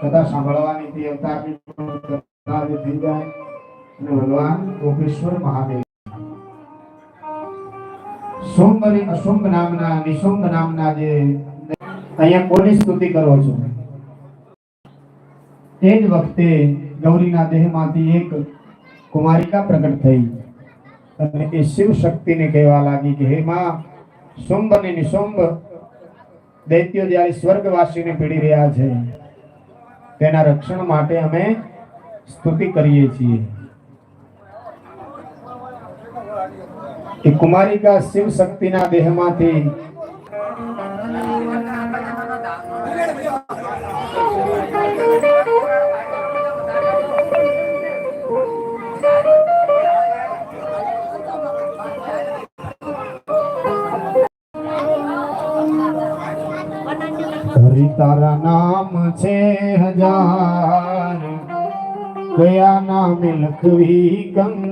કથા સાંભળવાની તે અવતારની થઈ જાય અને ભગવાન ગોપેશ્વર મહાદેવ. શુંભ અને અશુંભ નામના નિશુંભ નામના જે અહીંયા કોની સ્તુતિ કરો છો? તે જ વખતે ગૌરીના દેહમાંથી એક કુમારિકા પ્રગટ થઈ અને એ શિવ શક્તિને કહેવા લાગી કે, હે માં શુંભ અને નિશુંભ દૈત્યો જ્યારે સ્વર્ગવાસીને પીડી રહ્યા છે. તેના રક્ષણ માટે અમે સ્તુતિ કરીએ છીએ. એ કુમારિકા શિવ શક્તિના દેહમાંથી હરિ તારા નામ છે હજાર. કયા નામે લખવી કંક